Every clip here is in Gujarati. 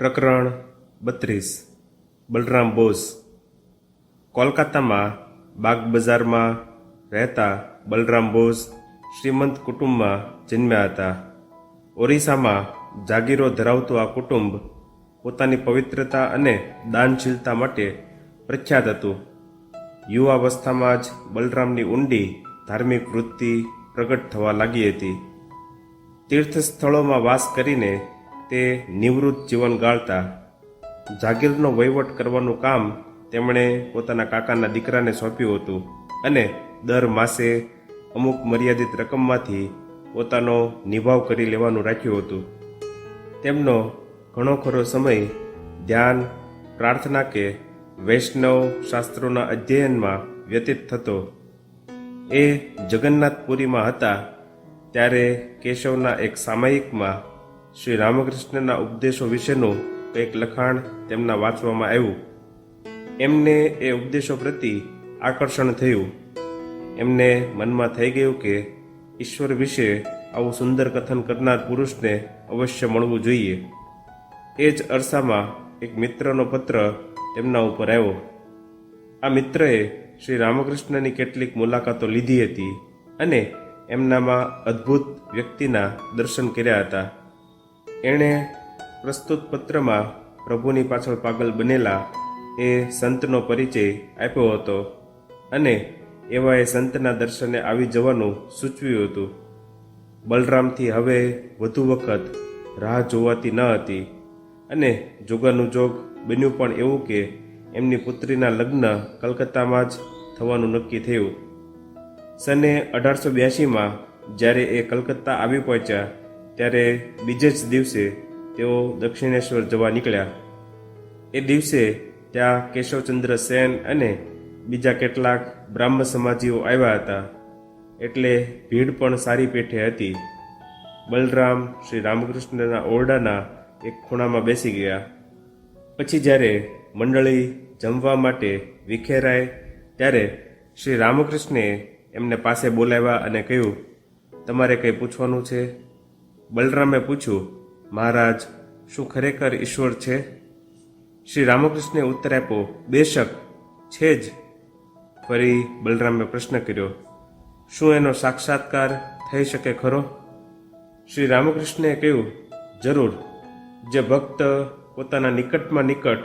પ્રકરણ બત્રીસ. બલરામ બોઝ. કોલકાતામાં બાગ બજારમાં રહેતા બલરામ બોઝ શ્રીમંત કુટુંબમાં જન્મ્યા હતા. ઓરિસ્સામાં જાગીરો ધરાવતું આ કુટુંબ પોતાની પવિત્રતા અને દાનશીલતા માટે પ્રખ્યાત હતું. યુવાવસ્થામાં જ બલરામની ઊંડી ધાર્મિક વૃત્તિ પ્રગટ થવા લાગી હતી. તીર્થ સ્થળોમાં વાસ કરીને તે નિવૃત્ત જીવન ગાળતા જાગીરનો વહીવટ કરવાનું કામ તેમણે પોતાના કાકાના દીકરાને સોંપ્યું હતું અને દર માસે અમુક મર્યાદિત રકમમાંથી પોતાનો નિભાવ કરી લેવાનું રાખ્યું હતું. તેમનો ઘણો ખરો સમય ધ્યાન, પ્રાર્થના કે વૈષ્ણવ શાસ્ત્રોના અધ્યયનમાં વ્યતીત થતો. એ જગન્નાથપુરીમાં હતા ત્યારે કેશવના એક સામાયિકમાં શ્રી રામકૃષ્ણના ઉપદેશો વિશેનું કંઈક લખાણ તેમના વાંચવામાં આવ્યું. એમને એ ઉપદેશો પ્રતિ આકર્ષણ થયું. એમને મનમાં થઈ ગયું કે ઈશ્વર વિશે આવું સુંદર કથન કરનાર પુરુષને અવશ્ય મળવું જોઈએ. એ જ અરસામાં એક મિત્રનો પત્ર તેમના ઉપર આવ્યો. આ મિત્રએ શ્રી રામકૃષ્ણની કેટલીક મુલાકાતો લીધી હતી અને એમનામાં અદ્ભુત વ્યક્તિના દર્શન કર્યા હતા. એણે પ્રસ્તુત પત્રમાં પ્રભુની પાછળ પાગલ બનેલા એ સંતનો પરિચય આપ્યો હતો અને એવા એ સંતના દર્શને આવી જવાનું સૂચવ્યું હતું. બલરામથી હવે વધુ વખત રાહ જોવાતી ન હતી અને જોગાનું જોગ બન્યું પણ એવું કે એમની પુત્રીના લગ્ન કલકત્તામાં જ થવાનું નક્કી થયું. સને અઢારસો બ્યાસીમાં જ્યારે એ કલકત્તા આવી પહોંચ્યા ત્યારે બીજે જ દિવસે તેઓ દક્ષિણેશ્વર જવા નીકળ્યા. એ દિવસે ત્યાં કેશવચંદ્ર સેન અને બીજા કેટલાક બ્રાહ્મ સમાજીઓ આવ્યા હતા. એટલે ભીડ પણ સારી પેઠે હતી. બલરામ શ્રી રામકૃષ્ણના ઓરડાના એક ખૂણામાં બેસી ગયા. પછી જ્યારે મંડળી જમવા માટે વિખેરાય, ત્યારે શ્રી રામકૃષ્ણે એમને પાસે બોલાવ્યા અને કહ્યું, તમારે કંઈ પૂછવાનું છે? બલરામે પૂછ્યું, મહારાજ, શું ખરેખર ઈશ્વર છે? શ્રી રામકૃષ્ણે ઉત્તર આપ્યો, બેશક, છે જ. ફરી બલરામે પ્રશ્ન કર્યો, શું એનો સાક્ષાત્કાર થઈ શકે ખરો? શ્રી રામકૃષ્ણે કહ્યું, જરૂર. જે ભક્ત પોતાના નિકટમાં નિકટ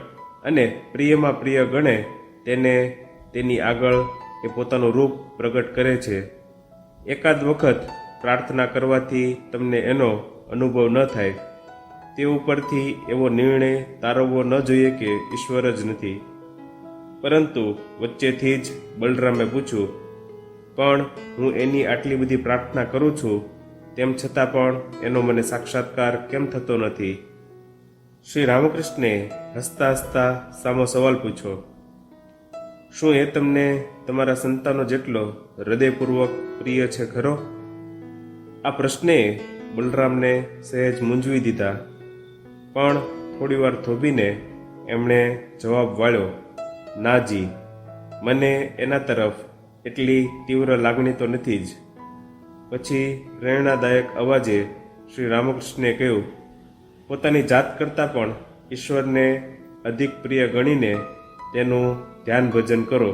અને પ્રિયમાં પ્રિય ગણે, તેને તેની આગળ એ પોતાનું રૂપ પ્રગટ કરે છે. એકાદ વખત પ્રાર્થના કરવાથી તમને એનો અનુભવ ન થાય. તે ઉપરથી એવો નિર્ણય તારવવો ન જોઈએ કે ઈશ્વર જ નથી. પરંતુ વચ્ચેથી જ બલરામે પૂછ્યું, પણ હું એની આટલી બધી પ્રાર્થના કરું છું, તેમ છતાં પણ એનો મને સાક્ષાત્કાર કેમ થતો નથી? શ્રી રામકૃષ્ણે હસતા હસતા સામો સવાલ પૂછ્યો, શું એ તમને તમારા સંતાનો જેટલો હૃદયપૂર્વક પ્રિય છે ખરો? આ પ્રશ્ને બલરામને સહેજ મૂંઝવી દીધા. પણ થોડીવાર થોભીને એમણે જવાબ વાળ્યો નાજી મને એના તરફ એટલી તીવ્ર લાગણી તો નથી જ. પછી પ્રેરણાદાયક અવાજે શ્રી રામકૃષ્ણે કહ્યું, પોતાની જાત કરતાં પણ ઈશ્વરને અધિક પ્રિય ગણીને તેનું ધ્યાન ભજન કરો.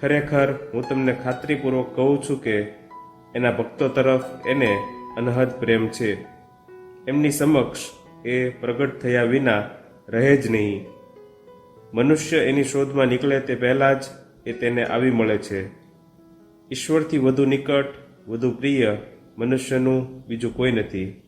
ખરેખર હું તમને ખાતરીપૂર્વક કહું છું કે એના ભક્તો તરફ એને અનહદ પ્રેમ છે. એમની સમક્ષ એ પ્રગટ થયા વિના રહે જ નહીં. મનુષ્ય એની શોધમાં નીકળે તે પહેલાં જ એ તેને આવી મળે છે. ઈશ્વરથી વધુ નિકટ, વધુ પ્રિય મનુષ્યનું બીજું કોઈ નથી.